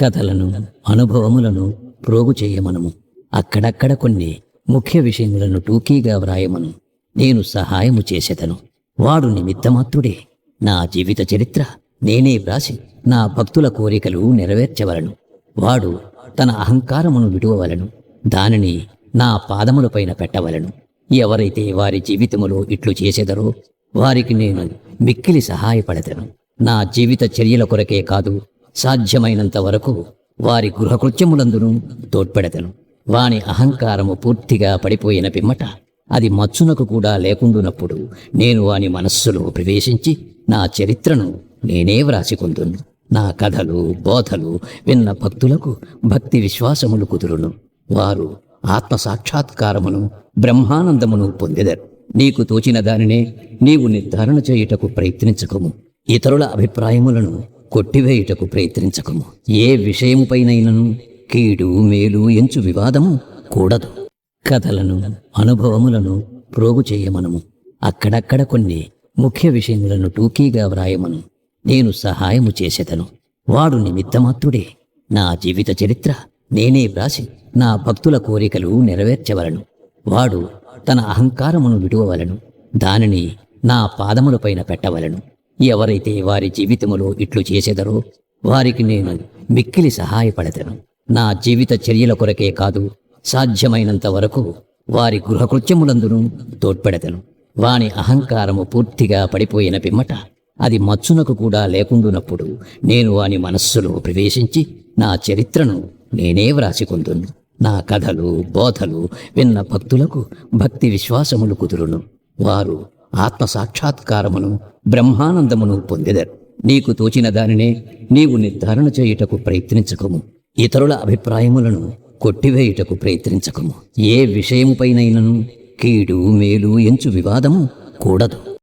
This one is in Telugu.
కథలను అనుభవములను ప్రోగు చేయమనము. అక్కడక్కడ కొన్ని ముఖ్య విషయములను టూకీగా వ్రాయమను. నేను సహాయము చేసేదను. వాడు నిమిత్తమాత్రుడే. నా జీవిత చరిత్ర నేనే వ్రాసి నా భక్తుల కోరికలు నెరవేర్చవలను. వాడు తన అహంకారమును విడువవలను. దానిని నా పాదములపైన పెట్టవలను. ఎవరైతే వారి జీవితములో ఇట్లు చేసేదరో వారికి నేను మిక్కిలి సహాయపడతను నా జీవిత చర్యల కొరకే కాదు సాధ్యమైనంత వరకు వారి గృహకృత్యములందును తోడ్పెడతను. వాని అహంకారము పూర్తిగా పడిపోయిన పిమ్మట అది మచ్చునకు కూడా లేకుండునప్పుడు నేను వాని మనస్సులో ప్రవేశించి నా చరిత్రను నేనే వ్రాసికొందును. నా కథలు బోధలు విన్న భక్తులకు భక్తి విశ్వాసములు కుదురును. వారు ఆత్మ సాక్షాత్కారమును బ్రహ్మానందమును పొందెదరు. నీకు తోచిన దానినే నీవు నిర్ధారణ చేయుటకు ప్రయత్నించకము. ఇతరుల అభిప్రాయములను కొట్టివేయుటకు ప్రయత్నించకము. ఏ విషయముపైనైనను కీడు మేలు ఎంచు వివాదము కూడదు. కథలను అనుభవములను ప్రోగు చేయమనము. అక్కడక్కడ కొన్ని ముఖ్య విషయములను టూకీగా వ్రాయమను. నేను సహాయము చేసేదను. వాడు నిమిత్తమాత్రుడే. నా జీవిత చరిత్ర నేనే వ్రాసి నా భక్తుల కోరికలు నెరవేర్చవలను. వాడు తన అహంకారమును విడువవలను. దానిని నా పాదములపైన పెట్టవలను. ఎవరైతే వారి జీవితములో ఇట్లు చేసేదరో వారికి నేను మిక్కిలి సహాయపడతను నా జీవిత చర్యల కొరకే కాదు సాధ్యమైనంత వరకు వారి గృహకృత్యములందును తోడ్పెడతను వాని అహంకారము పూర్తిగా పడిపోయిన పిమ్మట అది మచ్చునకు కూడా లేకుండునప్పుడు నేను వాని మనస్సులో ప్రవేశించి నా చరిత్రను నేనే వ్రాసికొందును. నా కథలు బోధలు విన్న భక్తులకు భక్తి విశ్వాసములు కుదురును. వారు ఆత్మ సాక్షాత్కారమును బ్రహ్మానందమును పొందెదరు. నీకు తోచిన దానినే నీవు నిర్ధారణ చేయుటకు ప్రయత్నించకము. ఇతరుల అభిప్రాయములను కొట్టివేయుటకు ప్రయత్నించకము. ఏ విషయముపైనైనను కీడు మేలు ఎంచు వివాదము కూడదు.